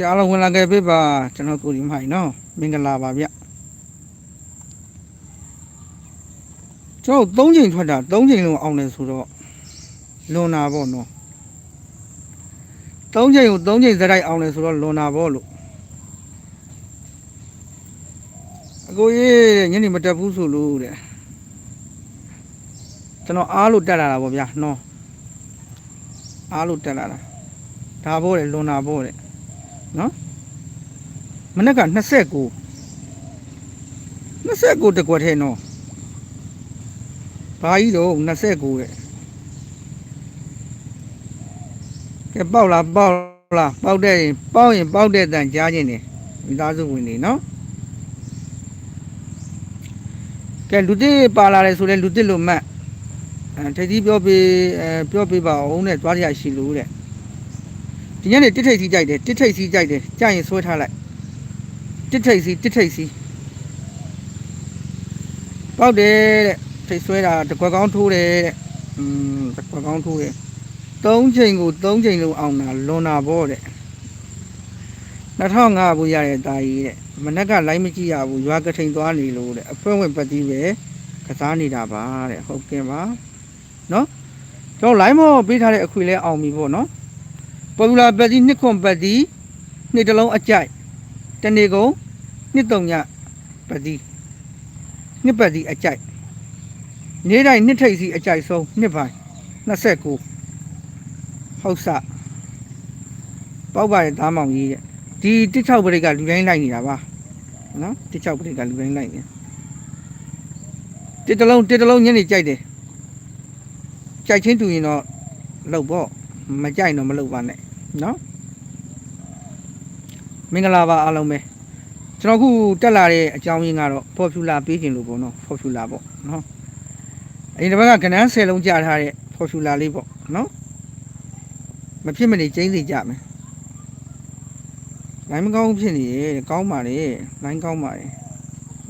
ကဲအားလုံးဝင်လာခဲ့ပြီပါကျွန်တော်ကိုဒီမိုင်နော်မင်္ဂလာပါဗျကျွန်တော်၃ချိန်ထွက်တာ၃ချိန်လုံးအောင်တယ်ဆိုတော့လွန်နာပေါ့နော်၃ချိန်ကို၃ချိန်စရိုက်အောင်တယ်ဆိုတော့လွန်နာပေါ့လို့အကိုကြီးညနေမတက်ဘူးဆိုလို့တဲ့ကျွန်တော်အားလို့တက်လာတာပေါ့ဗျာနော်အားလို့တက်လာတာဒါပေါ့လေလွန်နာပေါ့တဲ့ နော်မနေ့က29 29တကွက်ထဲနော်ဘာကြီးတော့29တဲ့ကဲပေါက်လားပေါက်လားပေါက်တဲ့ရင်ပေါက်ရင်ပေါက်တဲ့တန်ကြားခြင်းတယ်မိသားစုဝင်နေနော်ကဲလူတစ်ပါလာတယ်ဆိုလဲလူတစ်လို့မှတ်အဲထိပ်သီးပြောပေးအဲပြောပေးပါအောင်တဲ့သွားရရှိလို့တဲ့ ဒီညနေတစ်ထိပ်စီးကြိုက်တယ်တစ်ထိပ်စီးကြိုက်တယ်ကြရင်ဆွဲထားလိုက်တစ်ထိပ်စီးတစ်ထိပ်စီးပေါက်တယ်တဲ့ထိပ်ဆွဲတာတကွက်ကောင်းထိုးတယ်တဲ့อืมတကွက်ကောင်းထိုးတယ်သုံးချိန်ကိုသုံးချိန်လုံးအောင်တာလွန်တာပေါ့တဲ့2005ဘူးရတဲ့တာကြီးတဲ့မနက်ကလိုင်းမကြည့်ရဘူးရွာကထိန်သွားနေလို့တဲ့အဖွဲဝင်ပတ်တီးပဲကစားနေတာပါတဲ့ဟုတ်ကဲ့ပါနော်ကျွန်တော်လိုင်းမောပေးထားတဲ့အခွေလဲအောင်ပြီပေါ့နော် ပေါ်ပူလာပတ်တီနှစ်ခွန်ပတ်တီနှစ်တလုံးအကြိုက်တနေကုန်နှစ်တုံညပတ်တီနှစ်ပတ်တီအကြိုက်နေ့တိုင်းနှစ်ထိပ်စီအကြိုက်ဆုံးနှစ်ပိုင်း29ဟုတ်စပေါက်ပါရဲ့သားမောင်ကြီးတဲ့ဒီတစ်ချောက်ပရိတ်ကလူတိုင်းလိုက်နေတာပါနော်တစ်ချောက်ပရိတ်ကလူတိုင်းလိုက်နေတစ်တလုံးတစ်တလုံးညနေကြိုက်တယ်ကြိုက်ချင်းတူရင်တော့လောက်ပေါ့ မကြိုက်တော့မလုပ်ပါနဲ့နော်မင်္ဂလာပါအားလုံးပဲကျွန်တော်ခုတက်လာတဲ့အကြောင်းရင်းကတော့ Formula ပေးခြင်းလို့ပေါ့နော် Formula ပေါ့နော်အရင်တစ်ပတ်ကကနန်း10လုံးကြာထားတဲ့ Formula လေးပေါ့နော်မဖြစ်မနေကျင်းစီကြမယ်လိုင်းမကောင်းဖြစ်နေတယ်ကောင်းပါလေလိုင်းကောင်းပါလေ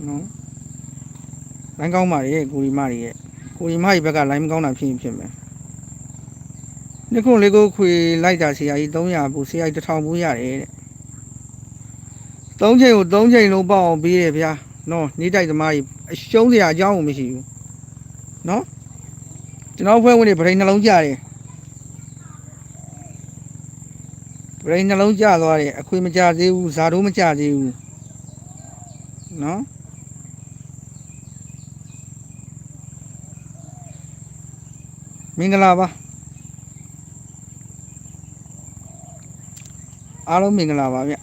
နော်လိုင်းကောင်းပါလေကိုရီမတွေရဲ့ကိုရီမကြီးဘက်ကလိုင်းမကောင်းတာဖြစ်ရင်ဖြစ်မယ် နှစ်ခုလေးကိုခွေလိုက်တာဆရာကြီး300ဘူးဆရာကြီး1000ဘူးရတယ်တဲ့3ချိန်ကို3ချိန်လုံးပေါက်အောင်ပေးတယ်ဗျာနော်နေတိုက်သမားကြီးအရှုံးစရာအကြောင်းကိုမရှိဘူးနော်ကျွန်တော်ဖွဲ့ဝင်နေဗရိန်နှလုံးကြတယ်ဗရိန်နှလုံးကြသွားတယ်အခွေမကြသေးဘူးဇာတိုးမကြသေးဘူးနော်မင်္ဂလာပါ အားလုံးမင်္ဂလာပါဗျက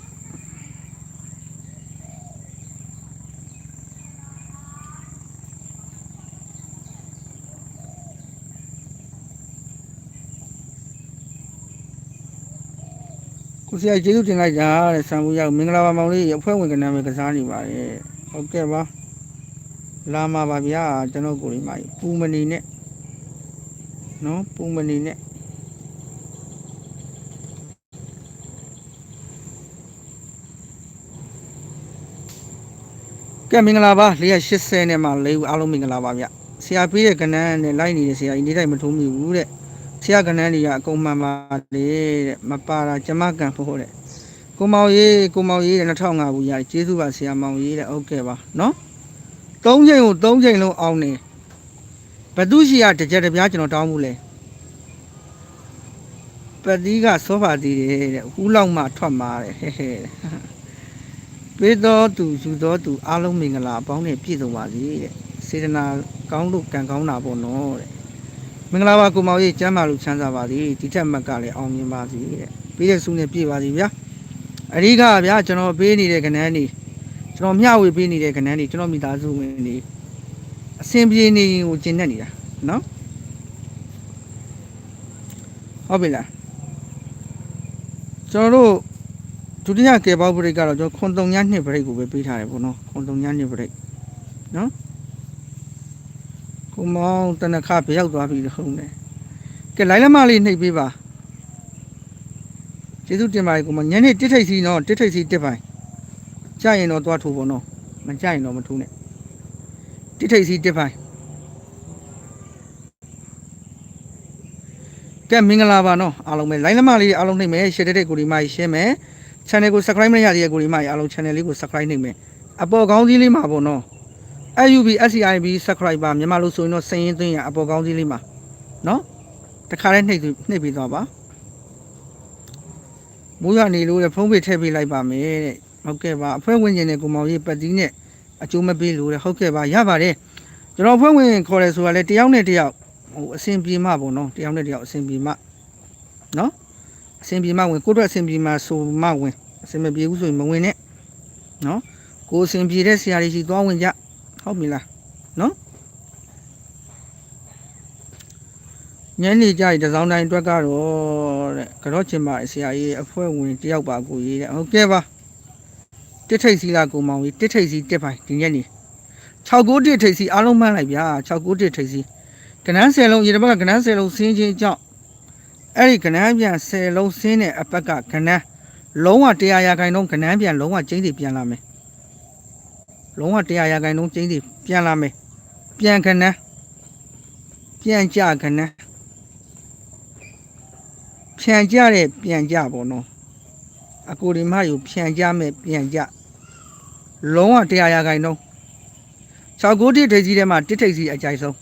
ိုဆရာကျေးဇူးတင်လိုက်တာတဲ့ဆံဘူးရောက်မင်္ဂလာပါမောင်လေးအဖွဲ့ဝင်ကနမ်းပဲကစားနေပါရဲ့ဟုတ်ကဲ့ပါလာမှာပါဗျာကျွန်တော်ကိုလေးမကြီးပူမနေနဲ့နော်ပူမနေနဲ့ ကဲမင်္ဂလာပါ480နဲ့မှ၄ဦးအားလုံးမင်္ဂလာပါဗျဆရာပေးတဲ့ကဏ္ဍနဲ့လိုက်နေတဲ့ဆရာကြီးနေတိုင်းမထုံးမိဘူးတဲ့ဆရာကဏ္ဍတွေကအကုန်မှန်ပါလေတဲ့မပါတာကျမကန်ဖို့တဲ့ကိုမောင်ရေးကိုမောင်ရေးတဲ့2005ဘူးရတယ်ကျေးဇူးပါဆရာမောင်ရေးတဲ့ဟုတ်ကဲ့ပါနော်၃ချိန်ကို၃ချိန်လုံးအောင်နေဘသူရှိရတစ်ကြက်တစ်ပြားကျွန်တော်တောင်းဘူးလေပတိကစောပါသေးတယ်တဲ့ဟူးလောက်မှထွက်มาတဲ့ဟဲ့ဟဲ့တဲ့ ပေးတော်သူယူတော်သူအားလုံးမင်္ဂလာအပေါင်းနဲ့ပြည့်စုံပါစေတဲ့စေတနာကောင်းလို့ကံကောင်းတာပေါ့နော်တဲ့မင်္ဂလာပါကိုမောင်ကြီးကျမ်းမာလို့ချမ်းသာပါစေဒီထက်မကလည်းအောင်မြင်ပါစေတဲ့ပေးတဲ့ဆုနဲ့ပြည့်ပါစေဗျာအဓိကဗျာကျွန်တော်ပေးနေတဲ့ကဏ္ဍနေကျွန်တော်မျှဝေပေးနေတဲ့ကဏ္ဍနေကျွန်တော်မိသားစုဝင်နေအဆင်ပြေနေရင်ကိုကျင့်တတ်နေတာနော်ဟုတ်ပြီလားကျွန်တော်တို့ ဒုတိယကေပေါက်ဘရိတ်ကတော့ကျွန်တော်ခွန်တုံညနှစ်ဘရိတ်ကိုပဲပေးထားတယ်ပေါ့နော်ခွန်တုံညနှစ်ဘရိတ်နော်ကိုမောင်တနခဘရောက်သွားပြီဟုတ်တယ်ကဲလိုင်းလက်မလေးနှိပ်ပေးပါကျေးဇူးတင်ပါတယ်ကိုမောင်ညနေတစ်ထိပ်စီနော်တစ်ထိပ်စီတစ်ပိုင်းကြရင်တော့သွားထိုးပေါ့နော်မကြရင်တော့မထိုးနဲ့တစ်ထိပ်စီတစ်ပိုင်းကဲမင်္ဂလာပါနော်အားလုံးပဲလိုင်းလက်မလေးအားလုံးနှိပ်မယ်ရှယ်တဲ့တဲ့ကိုဒီမကြီးရှင်းမယ် channel ကို subscribe မရသေးတဲ့ကိုဒီမအားလုံး channel လေးကို subscribe နှိပ်မယ်အပေါ်ကောင်းစည်းလေးမှာပေါ့နော် AUB SCIB subscriber မြန်မာလို့ဆိုရင်တော့စရင်သွင်းရအပေါ်ကောင်းစည်းလေးမှာနော်တခါလေးနှိပ်သူနှိပ်ပြီးသွားပါမိုးရနေလို့တဲ့ဖုန်းပေထည့်ပေးလိုက်ပါမယ်တဲ့ဟုတ်ကဲ့ပါအဖွဲ့ဝင်ခြင်းနဲ့ကိုမောင်ကြီးပတ်တီးနဲ့အကျိုးမပေးလို့တဲ့ဟုတ်ကဲ့ပါရပါတယ်ကျွန်တော်အဖွဲ့ဝင်ခေါ်တယ်ဆိုတာလေတယောက်နဲ့တယောက်ဟိုအဆင်ပြေမှပေါ့နော်တယောက်နဲ့တယောက်အဆင်ပြေမှနော် အဆင်ပြေမှဝင်ကိုယ့်အတွက်အဆင်ပြေမှဆိုမှဝင်အဆင်မပြေဘူးဆိုရင်မဝင်နဲ့နော်ကိုယ်အဆင်ပြေတဲ့ဆရာကြီးရှိသွားဝင်ကြဟုတ်ပြီလားနော်ညနေကြရီတစ်စောင်းတိုင်းအတွက်ကတော့တဲ့ကတော့ချင်ပါဆရာကြီးအဖွဲ့ဝင်တယောက်ပါကိုကြီးတဲ့ဟုတ်ကဲ့ပါတစ်ထိတ်စီလာကိုမောင်ကြီးတစ်ထိတ်စီတစ်ပိုင်ဒီညနေ6တစ်ထိတ်စီအားလုံးမှန်းလိုက်ဗျာ6တစ်ထိတ်စီကနန်း10လုံးရေတစ်ဘက်ကကနန်း10လုံးဆင်းချင်းကြောင့် အဲ့ဒီကနန်းပြန်10လုံးဆင်းတဲ့အပတ်ကကနန်းလုံးဝ100ရာခိုင်နှုန်းကနန်းပြန်လုံးဝကျင်းစီပြန်လာမယ်လုံးဝ100ရာခိုင်နှုန်းကျင်းစီပြန်လာမယ်ပြန်ကနန်းပြန်ကြကနန်းဖြန်ကြတဲ့ပြန်ကြပေါ့နော်အကိုဒီမယူဖြန်ကြမဲ့ပြန်ကြလုံးဝ100ရာခိုင်နှုန်း6ကိုတစ်ထိပ်စီးထဲမှာတစ်ထိပ်စီးအကြိုက်ဆုံး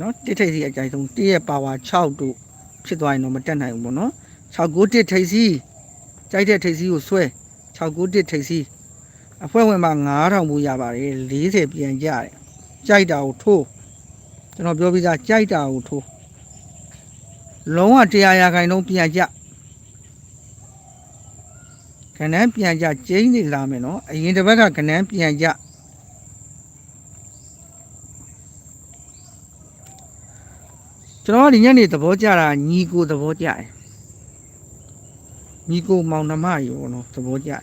နော်တစ်ထိပ်စီးအကြိုက်ဆုံးတစ်ရဲ့ပါဝါ6တို့ ဖြစ်သွားရင်တော့မတက်နိုင်ဘူးပေါ့နော်6ကိုတစ်ထိပ်စီးကြိုက်တဲ့ထိပ်စီးကိုဆွဲ6ကိုတစ်ထိပ်စီးအဖွဲ့ဝင်မှာ9000ဘူးရပါတယ်40ပြန်ကြတယ်ကြိုက်တာကိုထိုးကျွန်တော်ပြောပြီးသားကြိုက်တာကိုထိုးလုံးဝ100ရာခိုင်နှုန်းပြန်ကြခဏန်းပြန်ကြကျင်းနေလာမယ်နော်အရင်တစ်ဘက်ကခဏန်းပြန်ကြ ကျွန်တော်ကဒီညနေသဘောကျတာညီကိုသဘောကျတယ်ညီကိုမောင်နှမရေပေါ့နော်သဘောကျတယ်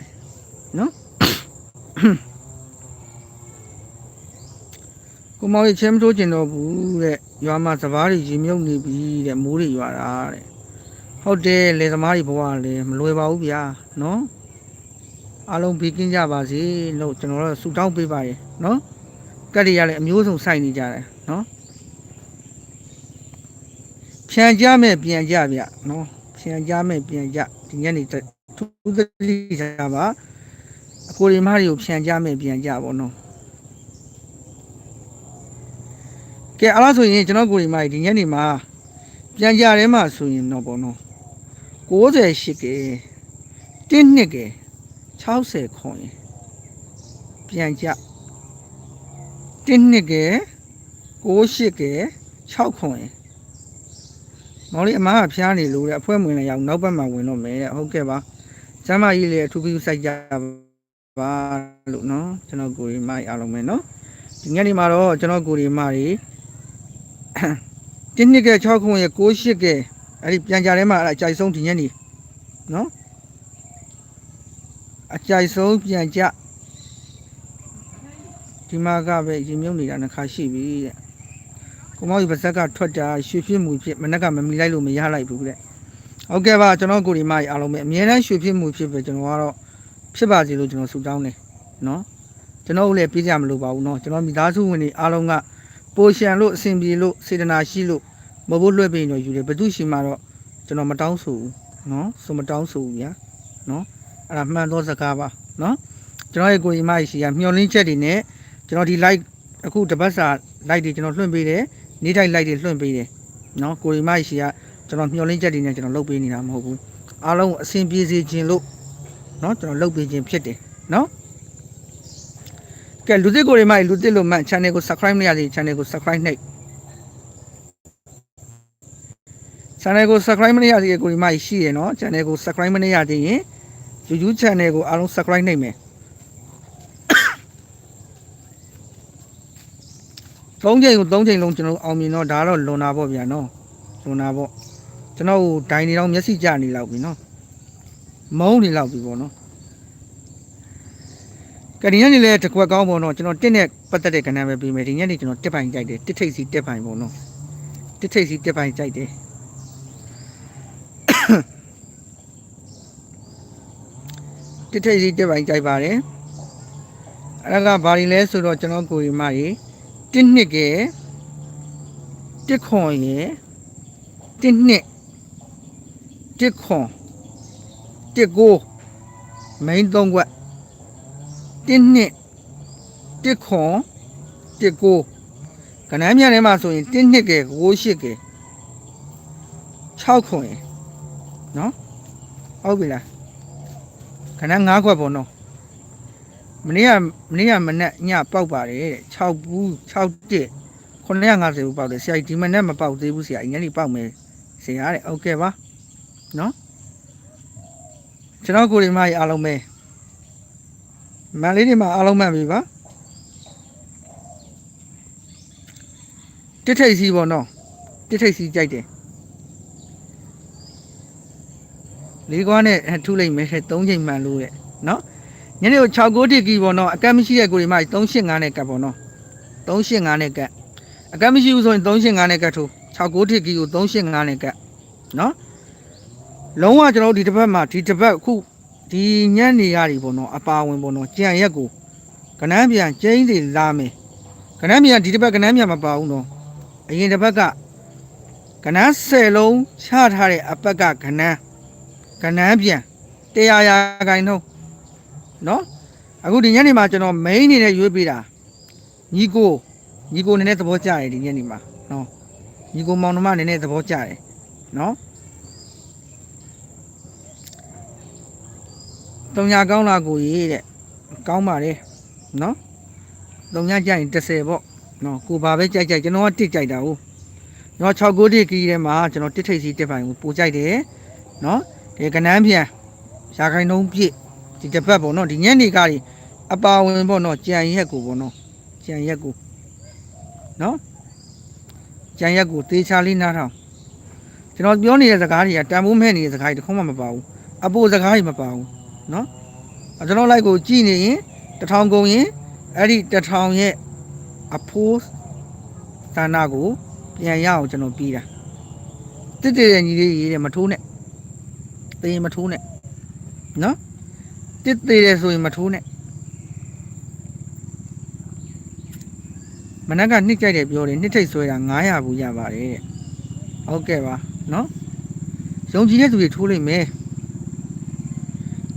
နော်ကိုမောင်ရေချင်းမထိုးကျင်တော့ဘူးတဲ့ရွာမှာစပားတွေရေမြုပ်နေပြီတဲ့မိုးတွေရွာတာတဲ့ဟုတ်တယ်လေသမားတွေဘဝလည်းမလွယ်ပါဘူးဗျာနော်အားလုံးဘေးကင်းကြပါစေလို့ကျွန်တော်တို့ဆုတောင်းပေးပါတယ်နော်ကတ်တွေကလည်းအမျိုးစုံစိုက်နေကြတယ်နော် ဖြန်ကြမဲ့ပြန်ကြဗျနော်ဖြန်ကြမဲ့ပြန်ကြဒီညနေထူးသတိထားပါအကိုရီမတွေကိုဖြန်ကြမဲ့ပြန်ကြပါတော့ကဲအဲ့လားဆိုရင်ကျွန်တော်ကိုရီမတွေဒီညနေမှာပြန်ကြထဲမှာဆိုရင်တော့ပေါ့နော်68ကဲတင်းနှစ်ကဲ60ခွန်ရင်ပြန်ကြတင်းနှစ်ကဲ68ကဲ6ခွန်ရင် မောင်လေးအမားကဖျားနေလို့တဲ့အဖွဲဝင်လည်းရောက်နောက်ဘက်မှာဝင်တော့မယ်တဲ့ဟုတ်ကဲ့ပါကျမ်းမကြီးလည်းအထူးပြုစိုက်ကြပါလို့နော်ကျွန်တော်ကိုရီမအားလုံးပဲနော်ဒီညနေမှာတော့ကျွန်တော်ကိုရီမတွေတင်းနှစ်ကဲ6ခွန်ရဲ့68ကဲအဲ့ဒီပြန်ကြထဲမှာအဲ့အကြိုက်ဆုံးဒီညနေနော်အကြိုက်ဆုံးပြန်ကြဒီမှာကပဲရင်မြုပ်နေတာနှစ်ခါရှိပြီတဲ့ ကိုမောင်ကြီးပါဇက်ကထွက်တာရွှေဖြစ်မှုဖြစ်မနက်ကမမီလိုက်လို့မရလိုက်ဘူးတဲ့ဟုတ်ကဲ့ပါကျွန်တော်ကိုဒီမကြီးအားလုံးပဲအများအားရွှေဖြစ်မှုဖြစ်ပဲကျွန်တော်ကတော့ဖြစ်ပါစေလို့ကျွန်တော်ဆုတောင်းတယ်နော်ကျွန်တော်လည်းပြေးကြမလို့ပါဘူးနော်ကျွန်တော်မိသားစုဝင်တွေအားလုံးကပိုရှန်လို့အဆင်ပြေလို့စေတနာရှိလို့မဖို့လွှဲပြီးတော့ယူတယ်ဘသူရှိမှတော့ကျွန်တော်မတောင်းဆိုဘူးနော်ဆိုမတောင်းဆိုဘူးဗျာနော်အဲ့ဒါမှန်သောစကားပါနော်ကျွန်တော်ရဲ့ကိုယ်ဒီမကြီးရှိကမျောလင်းချက်တွေနဲ့ကျွန်တော်ဒီ live အခုတပတ်စာ live တွေကျွန်တော်လွှင့်ပေးတယ် နေတိုက်လိုက်တွေလွှင့်ပေးတယ်နော်ကိုရီမားရှီကကျွန်တော်မျှော်လင့်ချက်တွေနဲ့ကျွန်တော်လုပ်ပေးနေတာမဟုတ်ဘူးအားလုံးအဆင်ပြေစေခြင်းလို့နော်ကျွန်တော်လုပ်ပေးခြင်းဖြစ်တယ်နော်ကဲလူသစ်ကိုရီမားလူသစ်လို့မှန် channel ကို subscribe မရသေး channel ကို subscribe နှိပ် channel ကို subscribe မရသေးကိုရီမားရှိရယ်နော် channel ကို subscribe မရသေးရင် YouTube channel ကိုအားလုံး subscribe နှိပ်မယ် သုံးချိန်ကိုသုံးချိန်လုံးကျွန်တော်အောင်မြင်တော့ဒါတော့လွန်တာပေါ့ဗျာနော်လွန်တာပေါ့ကျွန်တော်ဒိုင်နေတော့မျက်စိကျနေလောက်ပြီနော်မုန်းနေလောက်ပြီပေါ့နော်ကဒီညနေလဲတကွက်ကောင်းပေါ့နော်ကျွန်တော်တစ်နဲ့ပတ်သက်တဲ့ကဏ္ဍပဲပြီးမယ်ဒီညနေကျွန်တော်တစ်ပိုင်ကြိုက်တယ်တစ်ထိပ်စီတစ်ပိုင်ပေါ့နော်တစ်ထိပ်စီတစ်ပိုင်ကြိုက်တယ်တစ်ထိပ်စီတစ်ပိုင်ကြိုက်ပါတယ်အဲ့ဒါကဘာတွေလဲဆိုတော့ကျွန်တော်ကိုရီမကြီး တစ်နှစ်ကတစ်ခွန်ရယ်တစ်နှစ်တစ်ခွန်တစ်ကို main 3ခွက်1နှစ်1ခွန်1ကိုကနန်းမြန်ထဲမှာဆိုရင်1နှစ်ကဲ9 8ကဲ6ခွန်ရယ်နော်ဟုတ်ပြီလားကနန်း9ခွက်ပေါ့နော် မနေ့ကမနေ့ကမနေ့ညပေါက်ပါတယ်တဲ့6ဘူး6တစ်950ဘူးပေါက်တယ်ဆရာကြီးဒီမနေ့မပေါက်သေးဘူးဆရာအရင်လေးပေါက်မယ်ဆရာတဲ့โอเคပါနော်ကျွန်တော်ကိုရီမကြီးအားလုံးပဲမန်လေးတွေမှာအားလုံးမှန်ပြီပါတစ်ထိတ်စီပေါ့နော်တစ်ထိတ်စီကြိုက်တယ်လေးကွားနဲ့ထူးလိုက်မယ်တဲ့၃ချိန်မှန်လို့တဲ့နော် ညနေကို6 9တိကီပေါ့နော်အကက်မရှိတဲ့ကိုရီမကြီး385နဲ့ကတ်ပေါ့နော်385နဲ့ကတ်အကက်မရှိဘူးဆိုရင်385နဲ့ကတ်ထိုး6 9တိကီကို385နဲ့ကတ်နော်လုံးဝကျွန်တော်တို့ဒီတစ်ပတ်မှာဒီတစ်ပတ်အခုဒီညနေရတွေပေါ့နော်အပါဝင်ပေါ့နော်ကြံရက်ကိုကနန်းပြန်ကျင်းစီလာမယ်ကနန်းပြန်ဒီတစ်ပတ်ကနန်းပြန်မပါဘူးနော်အရင်တစ်ပတ်ကကနန်း10လုံးချထားတဲ့အပတ်ကကနန်းကနန်းပြန်100ရာခိုင်နှုန်း နော်အခုဒီညနေမှာကျွန်တော် main အနေနဲ့ရွေးပေးတာညီကိုညီကိုနည်းနည်းသဘောကျတယ်ဒီညနေမှာနော်ညီကိုမောင်နှမနည်းနည်းသဘောကျတယ်နော်တုံညာကောင်းလာကိုရေးတဲ့ကောင်းပါလေနော်တုံညာကြိုင်30ပေါ့နော်ကိုဘာပဲကြိုက်ကြိုက်ကျွန်တော်ကတစ်ကြိုက်တာဟုတ်ကျွန်တော်6ကိုတစ်ကီးထဲမှာကျွန်တော်တစ်ထိပ်စီတစ်ပိုင်ကိုပိုကြိုက်တယ်နော်ဒီကနန်းပြန်ရာခိုင်နှုန်းပြည့် ဒီတစ်ပတ်ပေါ့နော်ဒီညနေကကြီးအပါဝင်ပေါ့နော်ကြံရက်ကိုပေါ့နော်ကြံရက်ကိုနော်ကြံရက်ကိုတေးချာလေးနားထောင်ကျွန်တော်ပြောနေတဲ့စကားတွေကတန်ဖိုးမဲ့နေတဲ့စကားတွေတစ်ခုမှမပါဘူးအပိုစကားတွေမပါဘူးနော်အဲကျွန်တော်လိုက်ကိုကြည့်နေရင်တစ်ထောင်ကုန်ရင်အဲ့ဒီတစ်ထောင်ရဲ့အဖိုးဌာနကိုပြန်ရအောင်ကျွန်တော်ပြီးတာတစ်တည်းရဲ့ညီလေးရေးတယ်မထိုးနဲ့တေးမထိုးနဲ့နော် တစ်သေးတယ်ဆိုရင်မထိုးနဲ့မနက်ကနှစ်ကြိုက်တယ်ပြောတယ်နှစ်ထိတ်ဆွဲတာ900ဘူးရပါတယ်တဲ့ဟုတ်ကဲ့ပါနော်ယုံကြည်တဲ့သူတွေထိုးလိုက်မယ်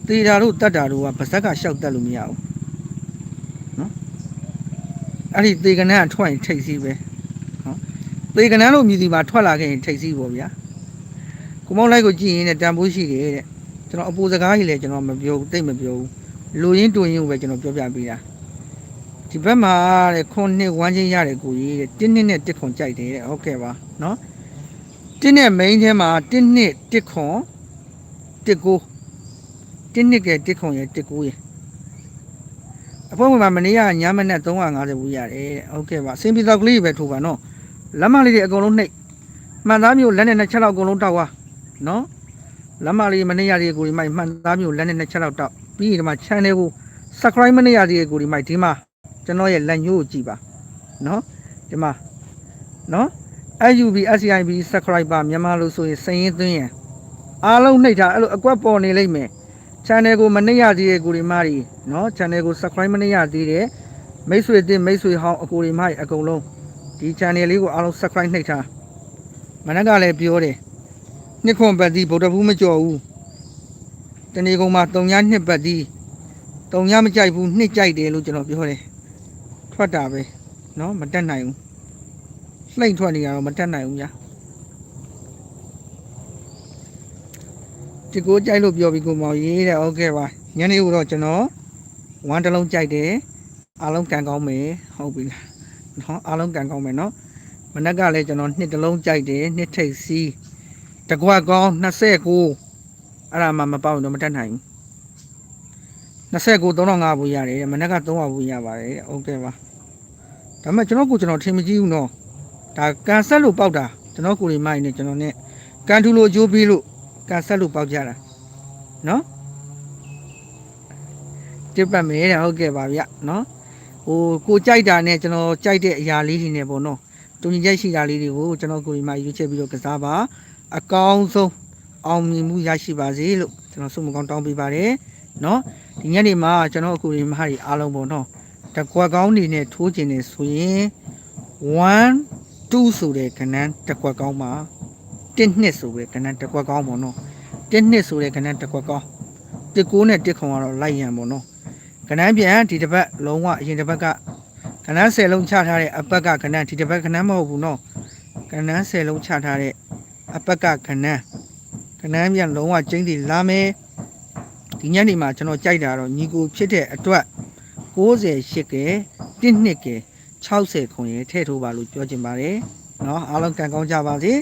သေတာတို့တတ်တာတို့ကပါဇက်ကရှောက်တက်လို့မရဘူးနော်အဲ့ဒီသေကနန်းကထွက်ရင်ထိတ်စီးပဲနော်သေကနန်းလို့မြည်စီမှာထွက်လာခဲ့ရင်ထိတ်စီးပေါ့ဗျာကိုမောင်လိုက်ကိုကြည့်ရင်လည်းတန်ဖိုးရှိတယ်တဲ့ ကျွန်တော်အပူစကားကြီးလည်းကျွန်တော်မပြောဘူးတိတ်မပြောဘူးလူရင်းတူရင်းကိုပဲကျွန်တော်ပြောပြပေးတာဒီဘက်မှာတဲ့ခွန်နှစ်ဝမ်းချင်းရတယ်ကိုကြီးတဲ့တင်းနှစ်နဲ့တစ်ခွန်ကြိုက်တယ်တဲ့ဟုတ်ကဲ့ပါနော်တင်းနဲ့ main ထဲမှာတင်းနှစ်တစ်ခွန်တစ်ကိုတင်းနှစ်ကတစ်ခွန်ရဲ့တစ်ကိုရဲ့အဖိုးမှာမနေ့ကညမနဲ့350ဘူးရတယ်တဲ့ဟုတ်ကဲ့ပါစင်ပီတော့ကလေးပဲထိုးပါနော်လက်မလေးတွေအကုန်လုံးနှိပ်မှန်သားမျိုးလက်နဲ့နှစ်ချက်လောက်အကုန်လုံးတောက်သွားနော် လမ်းမလေးမနေ့ရသေးကိုဒီမိုက်မှန်သားမျိုးလက်နဲ့နှစ်ချက်လောက်တောက်ပြီးရင်ဒီမှာ channel ကို subscribe မနေ့ရသေးကိုဒီမိုက်ဒီမှာကျွန်တော်ရဲ့လက်ညှိုးကိုကြည့်ပါနော်ဒီမှာနော် SUB SCIB subscriber မြန်မာလို့ဆိုရင်စရင်သွင်းရန်အားလုံးနှိပ်ထားအဲ့လိုအကွက်ပေါ်နေလိမ့်မယ် channel ကိုမနေ့ရသေးတဲ့ကိုဒီမကြီးနော် channel ကို subscribe မနေ့ရသေးတဲ့မိတ်ဆွေတင်မိတ်ဆွေဟောင်းအကိုဒီမကြီးအကုန်လုံးဒီ channel လေးကိုအားလုံး subscribe နှိပ်ထားမနက်ကလည်းပြောတယ် နှစ်ခွန်ပတ်သည်ဗုဒ္ဓဘူးမကြော်ဘူးတဏီကုံမှာတုံညာနှစ်ပတ်သည်တုံညာမကြိုက်ဘူးနှစ်ကြိုက်တယ်လို့ကျွန်တော်ပြောတယ်ထွက်တာပဲเนาะမတက်နိုင်ဘူးလှိမ့်ထွက်နေရတော့မတက်နိုင်ဘူးညာဒီကိုကြိုက်လို့ပြောပြီးကိုမောင်ရေးတဲ့โอเคပါညနေဦးတော့ကျွန်တော်ဝမ်းတစ်လုံးကြိုက်တယ်အားလုံးကန်ကောင်းမယ်ဟုတ်ပြီလားเนาะအားလုံးကန်ကောင်းမယ်เนาะမနက်ကလည်းကျွန်တော်နှစ်တစ်လုံးကြိုက်တယ်နှစ်ထိပ်စီး တကွက်ကောင်း29အဲ့ဒါမှမပေါက်တော့မတက်နိုင်ဘူး29 35ဘူးရတယ်တဲ့မနေ့က300ဘူးရပါတယ်တဲ့ဟုတ်ကဲ့ပါဒါပေမဲ့ကျွန်တော်ကိုကျွန်တော်ထင်မကြည့်ဘူးနော်ဒါကန်ဆက်လို့ပေါက်တာကျွန်တော်ကိုရီမိုင်းနဲ့ကျွန်တော်နဲ့ကန်ထူလို့အကျိုးပေးလို့ကန်ဆက်လို့ပေါက်ကြတာနော်တစ်ပတ်မယ်တဲ့ဟုတ်ကဲ့ပါဗျနော်ဟိုကိုကြိုက်တာနဲ့ကျွန်တော်ကြိုက်တဲ့အရာလေးတွေနဲ့ပေါ့နော်တူညီချက်ရှိတာလေးတွေကိုကျွန်တော်ကိုရီမိုင်းရွေးချက်ပြီးတော့ကစားပါ အကောင်းဆုံးအောင်မြင်မှုရရှိပါစေလို့ကျွန်တော်ဆုမကောင်းတောင်းပေးပါတယ်เนาะဒီညနေမှာကျွန်တော်အခုဒီမဟာကြီးအားလုံးပေါ့နော်တကွက်ကောင်းနေနဲ့ထိုးကျင်နေဆိုရင်1 2ဆိုတဲ့ကဏ္ဍတကွက်ကောင်းမှာ1နှစ်ဆိုတဲ့ကဏ္ဍတကွက်ကောင်းပေါ့နော်1နှစ်ဆိုတဲ့ကဏ္ဍတကွက်ကောင်း1 တစ်ကိုးနဲ့တစ်ခုံကတော့လိုက်ရန်ပေါ့နော်ကနန်းပြန်ဒီတစ်ပတ်လုံးဝအရင်တစ်ပတ်ကကနန်း10လုံးချထားတဲ့အပတ်ကကနန်းဒီတစ်ပတ်ကနန်းမဟုတ်ဘူးနော်ကနန်း10လုံးချထားတဲ့ အပတ်ကကနန်းကနန်းပြန်လုံးဝကျင်းတည်လာမယ်ဒီညနေမှာကျွန်တော်ကြိုက်တာတော့ညီကိုဖြစ်တဲ့အတွက်68ကဲ1နှစ်ကဲ60ခွန်ရေထည့်ထိုးပါလို့ပြောချင်ပါတယ်နော်အားလုံးကံကောင်းကြပါစေ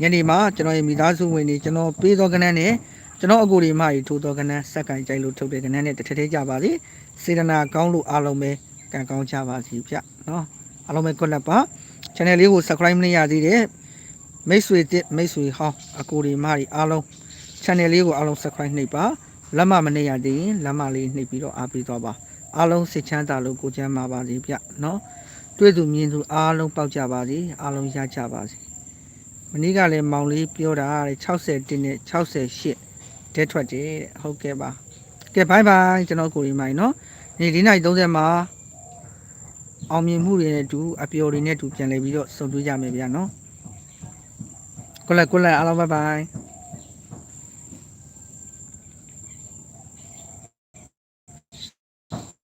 ညနေမှာကျွန်တော်ရဲ့မိသားစုဝင်တွေကျွန်တော်ပေးသောကနန်းနဲ့ကျွန်တော်အကူဒီမကြီးထိုးတော်ကနန်းစက်ကင်ကြိုက်လို့ထုတ်တဲ့ကနန်းနဲ့တစ်ထက်သေးကြပါစေစေတနာကောင်းလို့အားလုံးပဲကံကောင်းကြပါစီဗျနော်အားလုံးပဲကွက်လက်ပါ channel လေးကို subscribe မလုပ်ရသေးတဲ့ မိတ်ဆွေတစ်မိတ်ဆွေဟောင်းအကူဒီမကြီးအားလုံး channel လေးကိုအားလုံး subscribe နှိပ်ပါလက်မမနှိပ်ရသေးရင်လက်မလေးနှိပ်ပြီးတော့အားပေးသွားပါအားလုံးစိတ်ချမ်းသာလို့ကိုယ်ချမ်းသာပါစေဗျနော်တွေ့သူမြင်သူအားလုံးပေါက်ကြပါစေအားလုံးရကြပါစေမနေ့ကလည်းမောင်လေးပြောတာတဲ့60တင်းနဲ့68တဲထွက်တယ်တဲ့ဟုတ်ကဲ့ပါကဲဘိုင်ဘိုင်ကျွန်တော်ကိုရီမိုင်နော်နေ့၄နိုင်30မှာအောင်မြင်မှုတွေနဲ့အတူအပျော်တွေနဲ့အတူပြန်လည်ပြီးတော့ဆုံတွေ့ကြမယ်ဗျာနော် ကိုလက်ကိုလက်အားလုံးဘိုင်ဘိုင်